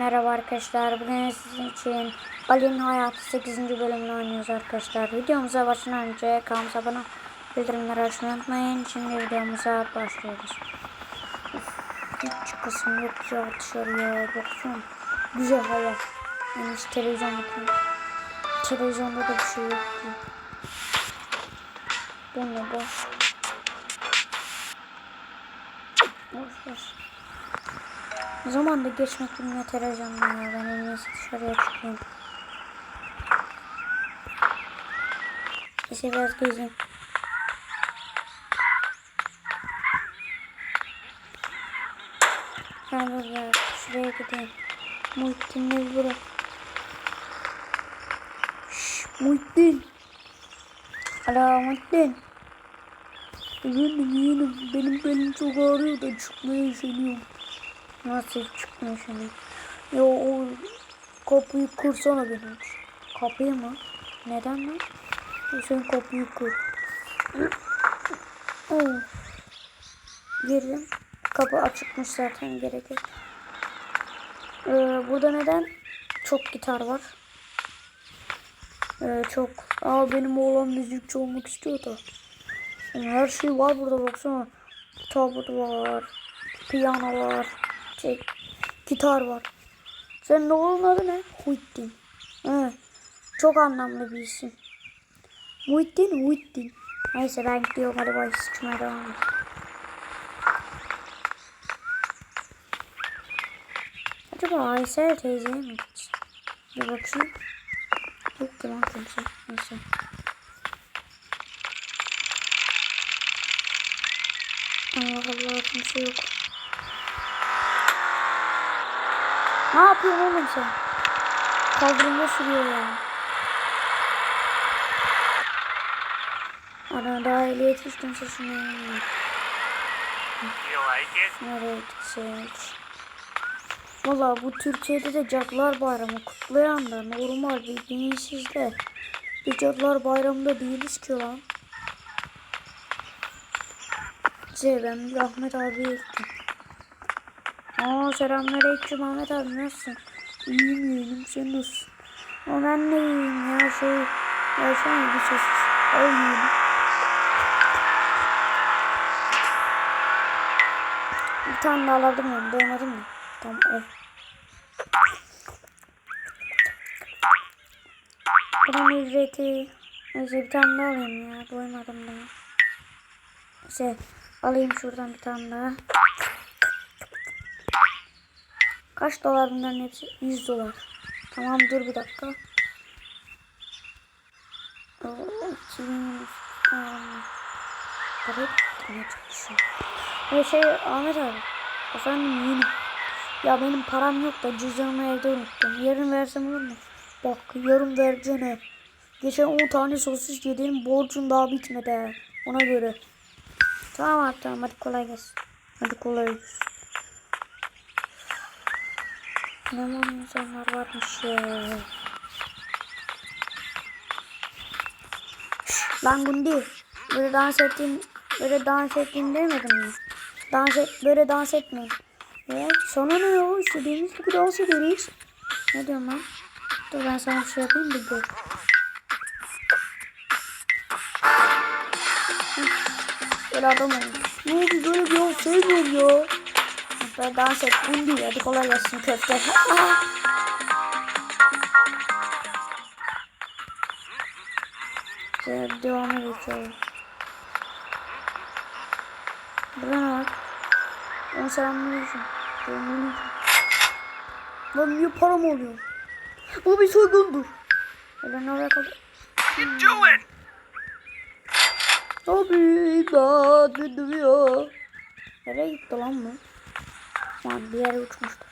merhaba arkadaşlar. Bugün sizin için Ali'nin Hayatı 8. bölümünü oynuyoruz arkadaşlar. Videomuza başlamadan önce kanalımıza abone bildirimleri açmayı unutmayın. Şimdi videomuza başlıyoruz. Hiç çıkasım yok ya dışarıya. Baksana. Güzel hava. Yani hiç televizyon bakıyorum. Televizyonda da bir şey yok ki. Bu ne boş. Boş boş. Ne zaman da geçmek bilmiyor televizyonda ya. Ben en iyisi dışarıya çıkayım. İşte biraz gezeyim. Ben dur ya. Şuraya gideyim. Muhittin evi bura. Şşş Muhittin. Alo Muhittin. Yeğenim yeğenim benim belim çok ağrıyor da çıkmaya üşeniyorum. Nasıl çıkmıyor şimdi? Ya o kapıyı kursana benim. Kapıyı mı? Neden lan? Sen kapıyı kur. Oh. Girdim. Kapı açıkmış zaten gerek yok. Ee, burada neden? Çok gitar var. Ee, çok. Aa benim oğlan müzikçi olmak istiyor da. Yani her şey var burada baksana. Tabut var. Piyano var. Şey, gitar var. Senin oğlun adı ne? Muhittin. He. Çok anlamlı bir isim. Muhittin, Muhittin. Neyse ben gidiyorum hadi bay sıçmaya devam et. Acaba Aysel teyzeye mi gitsin? Bir bakayım. Yok ki lan kimse. Neyse. Allah Allah kimse yok. Ne yapıyorsun oğlum sen? Kaldırımda sürüyor ya. Ana daha ehliyet like it? Nereye gitsek? Valla bu Türkiye'de de Cadılar Bayramı kutlayan da normal bildiğiniz de. Bir Cadılar Bayramı'nda değiliz ki lan. Şey ben Ahmet abiye gittim. Aa selamünaleyküm Ahmet abi nasılsın? İyiyim iyiyim sen nasılsın? Ama ben de iyiyim ya şey. Ya sen bir ses. Ay. Bir tane daha alabilir miyim? Doymadım mı? Tamam al. Buranın ücreti. Neyse bir tane daha alayım ya. Doymadım daha. Neyse alayım şuradan bir tane daha. Kaç dolar bunların hepsi? 100 dolar. Tamam dur bir dakika. Oo, 2000 Para. Ve şey Ahmet abi. Efendim yeğenim. Ya benim param yok da cüzdanımı evde unuttum. Yarın versem olur mu? Bak yarın vereceğine. Geçen 10 tane sosis yedim. Borcum daha bitmedi. Ona göre. Tamam abi tamam hadi kolay gelsin. Hadi kolay gelsin. Var insanlar varmış ya. Lan Gundi. Böyle dans ettiğin, böyle dans ettiğini demedim mi? Dans et, böyle dans etmeyin. Ya sana ne ya? İstediğimiz gibi dans ederiz. Ne diyorsun lan? Dur ben sana şey yapayım da gör. Böyle adam olmuş. Ne oldu böyle bir yol sevmiyorum ya. Böyle dans et. Gundi hadi kolay gelsin köfte. Şöyle devam ediyoruz. Burada ne var? Onu selamünaleyküm. Selamünaleyküm. Lan niye param oluyor? Bu bir soygundur. Ben oraya kaldım. You do it! Abi beni ya. Nereye gitti lan bu? Lan bir yere uçmuştu.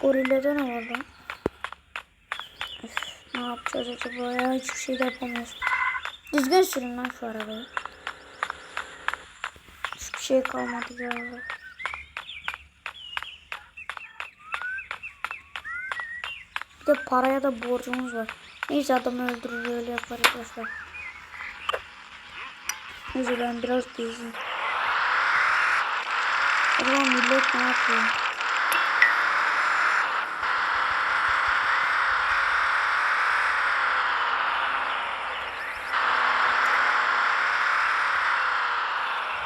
Gorillerde ne var ne yapacağız acaba ya? Hiçbir şey de yapamıyoruz. Düzgün sürün lan şu arabayı. Hiçbir şey kalmadı ya. Bir de paraya da borcumuz var. Neyse adamı öldürür öyle yaparız boşver. Neyse ben biraz gezeyim. Acaba millet ne yapıyor?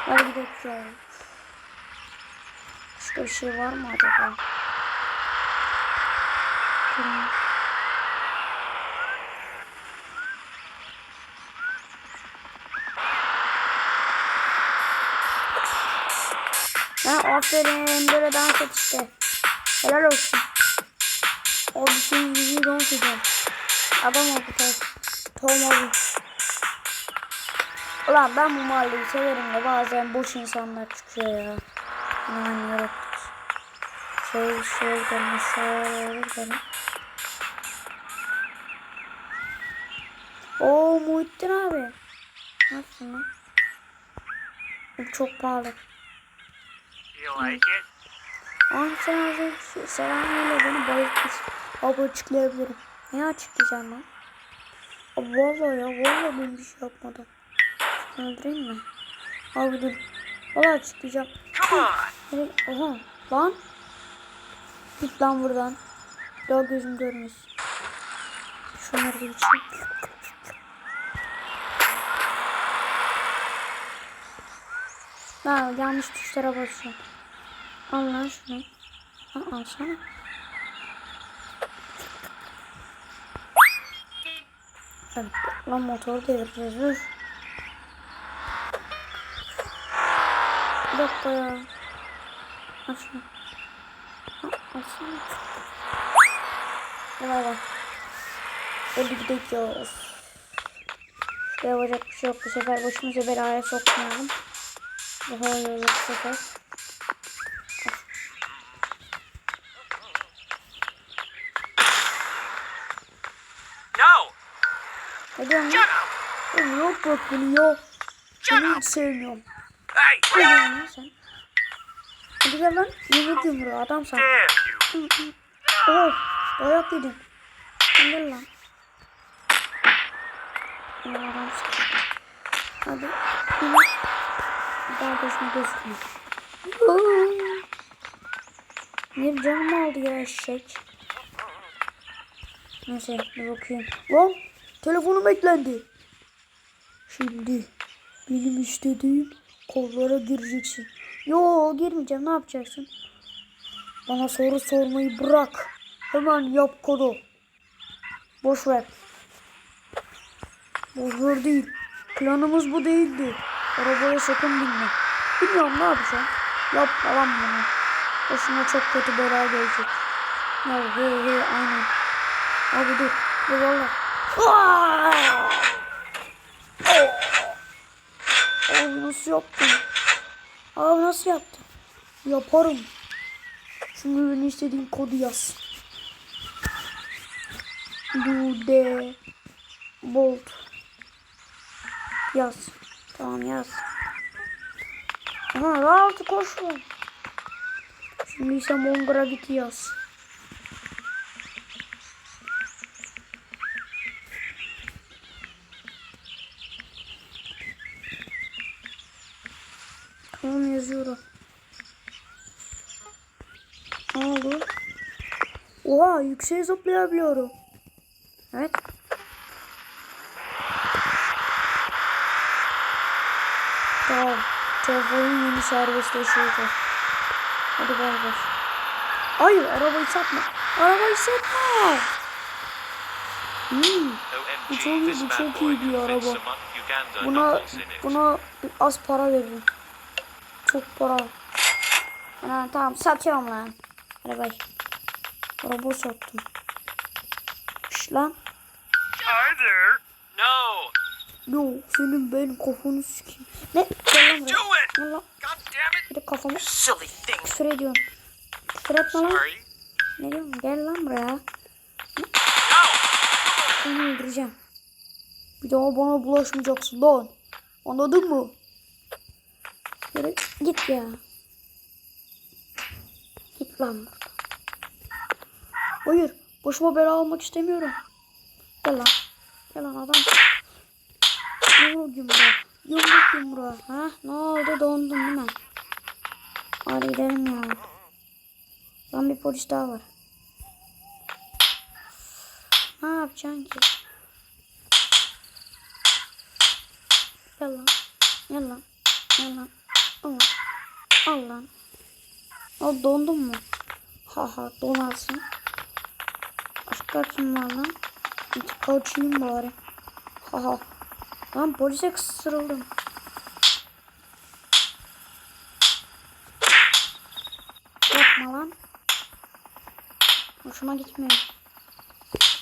Hadi gidelim şöyle. Başka bir şey var mı acaba? Tamam. Ha aferin böyle dans et işte. Helal olsun. Abi senin yüzünü dans edeceğim. Adam tabii. Tom oldu. Ulan ben bu mahalleyi severim de bazen boş insanlar çıkıyor ya. Yani yarattık. Şey şey mesela bana. Oo Muhittin abi. Nasılsın lan? Çok pahalı. Ah sen az önce selamıyla beni bayıltmış. Abi açıklayabilirim. Ne açıklayacağım lan? Abi vallahi ya vallahi ben bir şey yapmadım. Öldüreyim mi? Abi dur. Vallahi açıklayacağım. Oha lan. Git lan buradan. Daha gözüm görmesin. Şunları bir içeyim. Ha, yanlış tuşlara basıyorum. Al lan şunu. Ha, alsana. Lan, lan motoru devireceğiz. Dur. Bir dakika ya. Al şunu. Ha, alsana. Bay bay. Hadi gidiyoruz. Yapacak bir şey yok. Bu sefer başımıza belaya sokmayalım. Daha iyi olur bu sefer. No. Ne diyorsun Shut lan? Yok bak bunu hiç sevmiyorum. Hey. Ne diyorsun sen? Hadi gel lan. Yumruk yumruğu adam sen. Oh dayak yedim. Gel lan. Adam sen. Hadi. Daha gözüme gözükmüyor. Bir canımı aldı ya eşek. Neyse bir bakayım. Lan telefonum eklendi. Şimdi benim istediğim kollara gireceksin. Yo girmeyeceğim ne yapacaksın? Bana soru sormayı bırak. Hemen yap kodu. Boş ver. Boş ver değil. Planımız bu değildi. Arabaya sakın binme. Bilmiyorum ne yapacağım. Yapma lan bunu. Başına çok kötü bela gelecek. Ya he he aynen. Abi dur. Dur valla. Aa! Abi nasıl yaptın? Abi nasıl yaptın? Yaparım. Şimdi benim istediğim kodu yaz. Dude Bolt Yaz. Tamam yaz. Aha rahatı koşun. Şimdi ise Mongra git yaz. Tamam yazıyorum. Ne oldu? Oha yükseğe zıplayabiliyorum. Evet. Tamam. Telefonun yeni serbestleşiyor. Hadi bay bay. Hayır arabayı satma. Arabayı satma. Hmm, Bu çok iyi, bu çok iyi bir araba. buna buna az para veririm. Çok para. Ha, tamam satıyorum lan. Bay. Araba sattım. Şş lan. No. Yo senin benim kafanı sikeyim. Ne? Gel lan buraya. Do it. Gel lan. God damn it. Bir de kafamı Silly thing. küfür ediyorsun. Küfür etme lan. Ne diyorsun? Gel lan buraya. No. Seni öldüreceğim. Bir daha bana bulaşmayacaksın lan. Anladın mı? Yürü git ya. Git lan. Hayır. Başıma bela almak istemiyorum. Gel lan. Gel lan adam. Yumruk yumruğa. Yumruk yumruğa. Ha? Ne oldu? Dondun değil mi? Hadi gidelim ya. Lan bir polis daha var. Ne yapacaksın ki? Gel lan. Gel lan. Gel lan. Al lan. Al lan. Al dondun mu? Ha ha donarsın. Kim var lan? Kaçayım bari. Ha ha. Lan polise kısırıldım. Yapma lan. Hoşuma gitmiyor.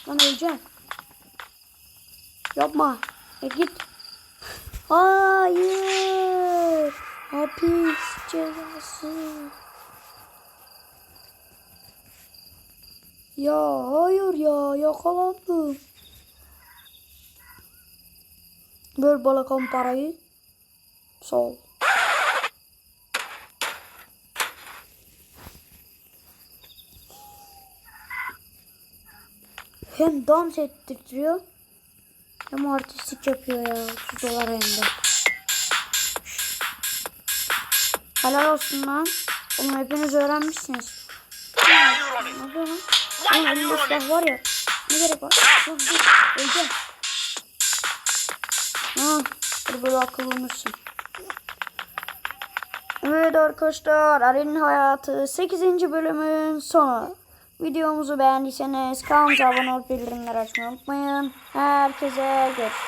Lan öleceğim. Yapma. E git. Hayır. Hapis cezası. Ya hayır ya yakalandım. Ver balakan parayı. Sağ. Hem dans ettiriyor hem artistik yapıyor ya. 30 dolar hem de. Helal olsun lan. Oğlum hepiniz öğrenmişsiniz. Ne yapıyor lan? Oğlum elimde silah var ya. Ne gerek var? Lan dur. Öleceğim. Ha, dur böyle akıllanırsın. Evet arkadaşlar Ali'nin hayatı 8. bölümün sonu. Videomuzu beğendiyseniz kanalımıza abone olup bildirimleri açmayı unutmayın. Herkese görüşürüz.